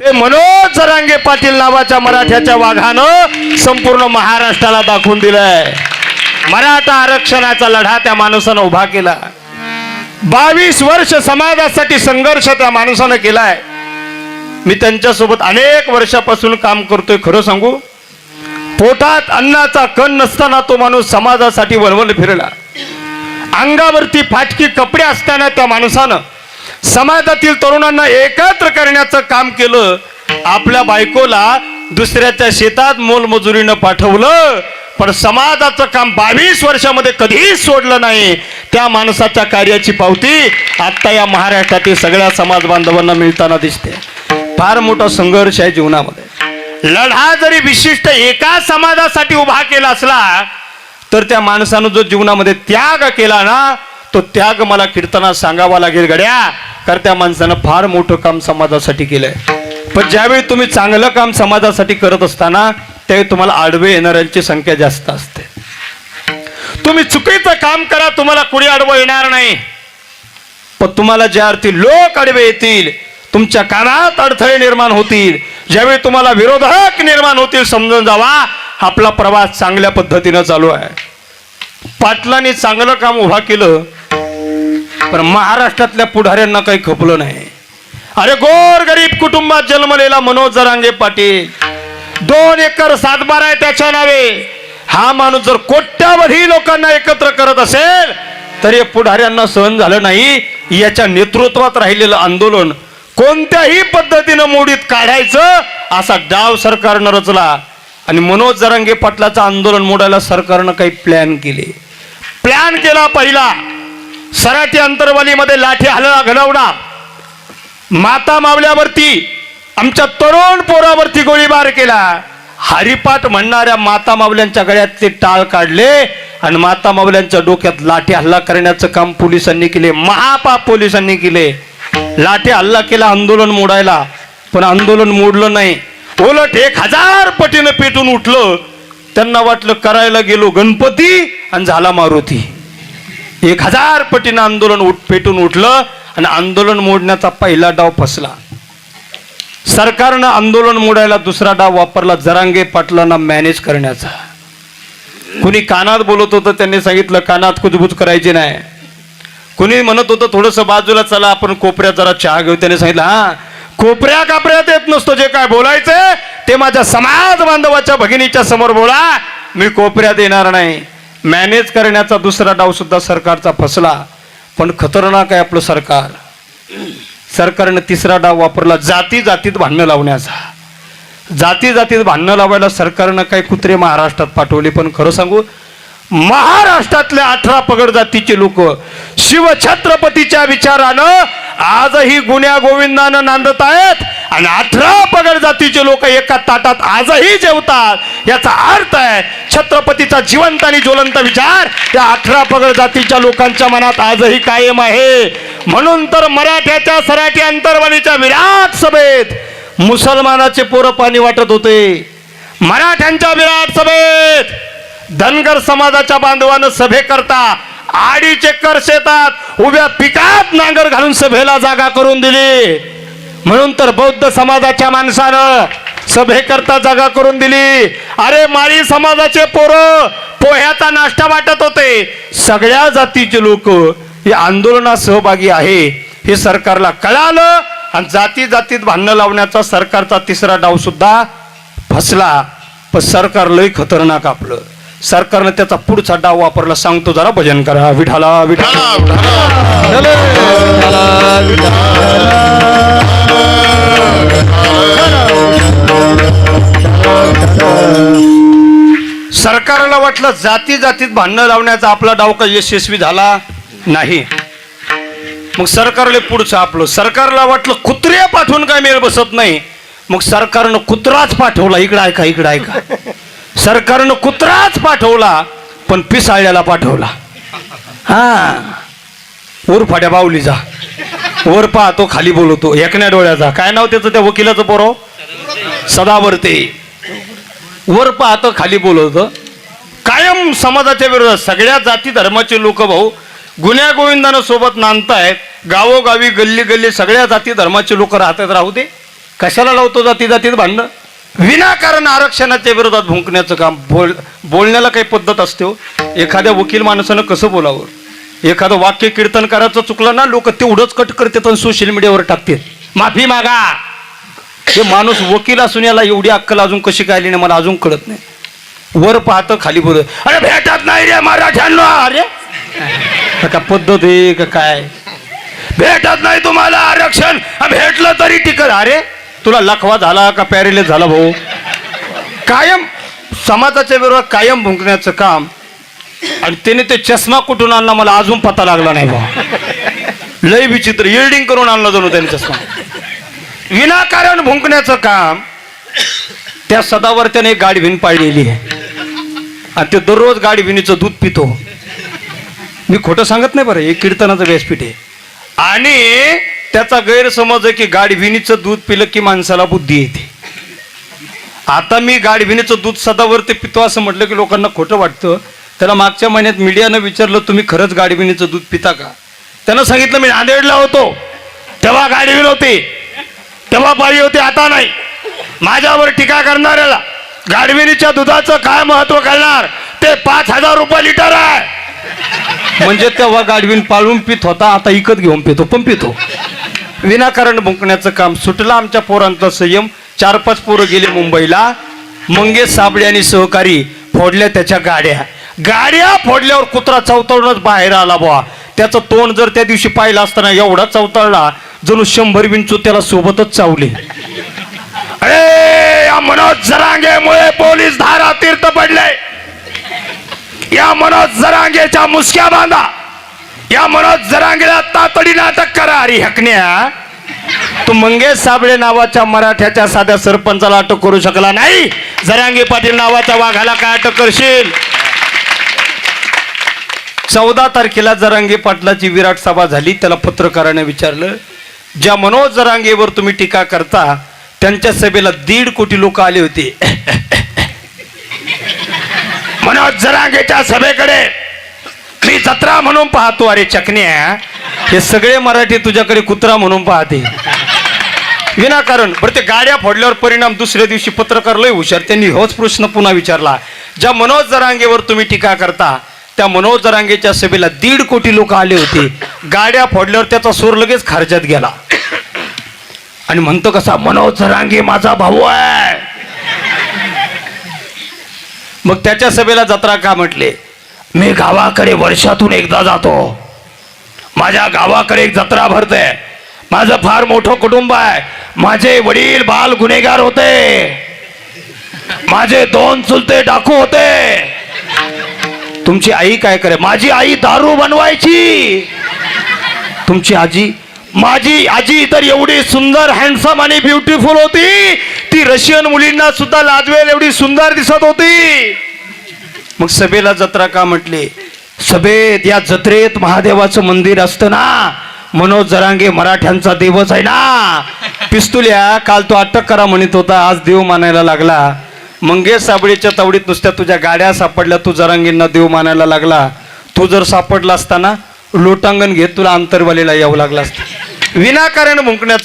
ते मनोज जरांगे पाटील नावाच्या मराठ्याच्या वाघानं संपूर्ण महाराष्ट्राला दाखवून दिलंय. मराठा आरक्षणाचा लढा त्या माणसानं उभा केला. बावीस वर्ष समाजासाठी संघर्ष त्या माणसानं केलाय. मी त्यांच्यासोबत अनेक वर्षापासून काम करतोय खरं सांगू. पोटात अन्नाचा कण नसताना तो माणूस समाजासाठी वळवल फिरला. अंगावरती फाटकी कपडे असताना त्या माणसानं समाजातील तरुणांना एकत्र करण्याचं काम केलं आपल्या बायकोला दुसऱ्याच्या शेतात मोलमजुरीनं पाठवलं. पण समाजाचं काम बावीस वर्षामध्ये कधीच सोडलं नाही. त्या माणसाच्या कार्याची पावती आत्ता या महाराष्ट्रातील सगळ्या समाज बांधवांना मिळताना दिसते. फार मोठा संघर्ष आहे जीवनामध्ये. लढा जरी विशिष्ट एका समाजासाठी उभा केला असला तर त्या माणसानं जो जीवनामध्ये त्याग केला ना तो त्याग मला कीर्तनात सांगावा लागेल गड्या. कारण त्या माणसानं फार मोठं काम समाजासाठी केलंय. पण ज्यावेळी तुम्ही चांगलं काम समाजासाठी करत असताना त्यावेळी तुम्हाला आडवे येणाऱ्यांची संख्या जास्त असते. तुम्ही चुकीचं काम करा तुम्हाला कुणी आडवं येणार नाही. पण तुम्हाला ज्या अर्थी लोक आडवे येतील तुमच्या कानात अडथळे निर्माण होतील. ज्यावेळी तुम्हाला विरोधक निर्माण होतील समजून जावा आपला प्रवास चांगल्या पद्धतीनं चालू आहे. पाटलांनी चांगलं काम उभा केलं पण महाराष्ट्रातल्या पुढाऱ्यांना काही खपलं नाही. अरे गोर गरीब कुटुंबात जन्मलेला मनोज जरांगे पाटील दोन एकर सातबारा आहे त्याच्या नावे. हा माणूस जर कोट्यावधी लोकांना एकत्र करत असेल तर हे पुढाऱ्यांना सहन झालं नाही. याच्या नेतृत्वात राहिलेलं आंदोलन कोणत्याही पद्धतीनं मोडीत काढायचं असा डाव सरकारनं रचला. आणि मनोज जरांगे पाटलाचं आंदोलन मोडायला सरकारनं काही प्लॅन केले. प्लॅन केला पहिला. सराठी अंतरवालीमध्ये लाठी हल्ला घडवणा माता मावल्यावरती आमच्या तरुण पोरावरती गोळीबार केला. हरिपाठ म्हणणाऱ्या माता मावल्यांच्या गळ्यातले टाळ काढले आणि माता मावल्यांच्या डोक्यात लाठी हल्ला करण्याचं काम पोलिसांनी केले. महापाप पोलिसांनी केले. लाठी हल्ला केला आंदोलन मोडायला. पण आंदोलन मोडलं नाही. उलट एक हजार पटीनं पेटून उठलं. त्यांना वाटलं करायला गेलो गणपती आणि झाला मारुती. एक हजार पटीनं आंदोलन उठ पेटून उठलं आणि आंदोलन मोडण्याचा पहिला डाव फसला. सरकारनं आंदोलन मोडायला दुसरा डाव वापरला जरांगे पाटलांना मॅनेज करण्याचा. कुणी कानात बोलत होतं त्यांनी सांगितलं कानात कुजबूज करायची नाही. कुणी म्हणत होतं थोडंसं बाजूला चला आपण कोपऱ्यात जरा चहा घेऊ. त्याने सांगितलं हा कोपऱ्या कापऱ्यात येत नसतो जे काय बोलायचं ते माझ्या समाज बांधवाच्या भगिनीच्या समोर बोला. मी कोपऱ्यात येणार नाही. मॅनेज करण्याचा दुसरा डाव सुद्धा सरकारचा फसला. पण खतरनाक आहे आपलं सरकार. सरकारनं तिसरा डाव वापरला जाती जातीत भांडणं लावण्याचा. जाती जातीत भांडणं लावायला सरकारनं काही कुत्रे महाराष्ट्रात पाठवले पण खरं सांगू महाराष्ट्रातल्या अठरा पगड जातीचे लोक शिवछत्रपतीच्या विचारानं आजही गुन्ह्या गोविंदानं नांदत आहेत. आणि अठरा पगड जातीचे लोक एका ताटात आजही जेवतात. याचा अर्थ आहे छत्रपतीचा जिवंत आणि ज्वलंत विचार त्या अठरा पगड जातीच्या लोकांच्या मनात आजही कायम आहे. म्हणून तर मराठ्याच्या सराठी अंतरवालीच्या विराट सभेत मुसलमानाचे पोरं पाणी वाटत होते. मराठ्यांच्या विराट सभेत धनगर समाजाच्या बांधवानं सभे करता आडीचे कर शेतात उभ्या पिकात नांगर घालून सभेला जागा करून दिली. म्हणून तर बौद्ध समाजाच्या माणसानं सभे करता जागा करून दिली. अरे माळी समाजाचे पोरं पोह्याचा नाश्ता वाटत होते. सगळ्या जातीचे लोक हे आंदोलनात सहभागी आहे हे सरकारला कळालं आणि जाती जातीत भांडणं लावण्याचा सरकारचा तिसरा डाव सुद्धा फसला. पण सरकार लय खतरनाक आपलं. सरकारनं त्याचा पुढचा डाव वापरला. सांगतो जरा भजन करा. विठाला विठाला सरकारला वाटलं जाती जातीत भांडणं लावण्याचा आपला डाव यशस्वी झाला नाही. मग सरकारले पुढचं आपलं. सरकारला वाटलं कुत्रे पाठवून काय मेळ बसत नाही. मग सरकारनं कुत्राच पाठवला. इकडं ऐका इकडं ऐका. सरकारनं कुत्राच पाठवला पण पिसाळ्याला पाठवला. हा. उरफाड्या बावली जा. वर पाहतो खाली बोलवतो. एकण्या डोळ्याचा. काय नाव त्याचं? त्या वकिलाचं पोरो? सदावर्ते. वर पाहतो खाली बोलवतो. कायम समाजाच्या विरोधात सगळ्या जाती धर्माचे लोक भाऊ गुन्ह्या गोविंदानं सोबत नांदतायत. गावोगावी गल्ली गल्ली सगळ्या जाती धर्माचे लोक राहतात. राहू दे. कशाला लावतो जाती जातीत भांडणं? विनाकारण आरक्षणाच्या विरोधात भुंकण्याचं काम बोल बोलण्याला काही पद्धत असते हो. एखाद्या वकील माणसानं कसं बोलावं? एखादं वाक्य कीर्तन करायचं चुकलं ना लोक तेवढंच कट करतात आणि सोशल मीडियावर टाकतात. माफी मागा. हे माणूस वकील असून याला एवढी अक्कल अजून कशी काय आली नाही मला अजून कळत नाही. वर पाहतं खाली बोल अरे भेटत नाही रे मराठ्यांना. अरे. का पद्धत आहे का काय? भेटत नाही तुम्हाला आरक्षण. भेटलं तरी टिकल अरे तुला लखवा झाला का पॅरेलेस झाला भाऊ? कायम. समाजाच्या विरोधात कायम भुंकण्याचं काम आणि त्याने ते चष्मा कुठून आणला मला अजून पत्ता लागला नाही बा. लय विचित्र येल्डिंग करून आणला जाणू त्याने चष्मा. विनाकारण भुंकण्याचं काम त्या सदावर त्याने एक गाडी भिन पाळलेली आहे. आणि ते दररोज गाडी भिनीचं दूध पितो. मी खोटं सांगत नाही बरं हे कीर्तनाचं व्यासपीठ आहे. आणि त्याचा गैरसमज आहे की गाडविणीचं दूध पिलं की माणसाला बुद्धी येते. आता मी गाडविणीचं दूध सदावरती पितो असं म्हटलं की लोकांना खोटं वाटतं. त्याला मागच्या महिन्यात मीडियानं विचारलं तुम्ही खरंच गाडविणीचं दूध पिता का? त्यानं सांगितलं मी नांदेडला होतो. तेव्हा गाडविण होती. तेव्हा बाई होती आता नाही. माझ्यावर टीका करणाऱ्याला गाडविणीच्या दुधाचं काय महत्त्व करणार ते पाच हजार रुपये लिटर आहे. म्हणजे तेव्हा गाडवीन पाळून पित होता आता इकत घेऊन पितो पण पितो. विनाकारण भुंकण्याचं काम सुटलं. आमच्या पोरांचा संयम चार पाच पोरं गेले मुंबईला. मंगेश साबळे आणि सहकारी फोडल्या त्याच्या गाड्या. गाड्या फोडल्यावर कुत्रा चवतळूनच बाहेर आला बुवा. त्याचं तोंड जर त्या दिवशी पाहिलं असताना एवढा चवतळला जणू शंभर विंचू त्याला सोबतच चावले. अरे या मनोज जरांगेमुळे पोलीस धारा तीर्थ पडले या मनोज जरांगेच्या मुसक्या बांधा. या मनोज जरांगेला तातडीने अटक करा. अरे हकण्या. तू मंगेश साबळे नावाच्या मराठ्याच्या साध्या सरपंचाला अटक करू शकला नाही. जरांगे पाटील नावाच्या वाघाला काय अटक करशील? चौदा तारखेला जरांगे पाटलाची विराट सभा झाली. त्याला पत्रकाराने विचारलं ज्या मनोज जरांगेवर तुम्ही टीका करता त्यांच्या सभेला दीड कोटी लोक आले होते. मनोज जरांगेच्या सभेकडे मी जत्रा म्हणून पाहतो अरे चकण्या. हे सगळे मराठी तुझ्याकडे कुत्रा म्हणून पाहते. विनाकारण. बरं ते गाड्या फोडल्यावर परिणाम दुसऱ्या दिवशी पत्रकार लय हुशार. त्यांनी होच प्रश्न पुन्हा विचारला. ज्या मनोज जरांगेवर तुम्ही टीका करता त्या मनोज जरांगेच्या सभेला दीड कोटी लोक आले होते. गाड्या फोडल्यावर त्याचा सूर लगेच खारच्यात गेला. आणि म्हणतो कसा मनोज जरांगे माझा भाऊ आहे. मग त्याच्या सभेला जत्रा का म्हटले? मी गावाकडे वर्षातून एकदा जातो. माझ्या गावाकडे एक जत्रा भरते. माझं फार मोठं कुटुंब आहे. माझे वडील बाल गुन्हेगार होते. माझे दोन चुलते डाकू होते. तुमची आई काय करे? माझी आई दारू बनवायची. तुमची आजी? माझी आजी तर एवढी सुंदर हँडसम आणि ब्युटिफुल होती. ती रशियन मुलींना सुद्धा लाजवेल एवढी सुंदर दिसत होती. मग सभेला जत्रा का म्हटली? सभेत या जत्रेत महादेवाचं मंदिर असतं ना मनोज जरांगे मराठ्यांचा देवच आहे ना. पिस्तुल्या काल तो अटक करा म्हणत होता आज देव मानायला लागला. मंगेश साबळीच्या तावडीत नुसत्या तुझ्या गाड्या सापडल्या तू जरांगींना देव मानायला लागला. तू जर सापडला असताना लोटांगण घेत तुला अंतरवालीला यावं लागला असतं. विनाकारण भुंकण्याचं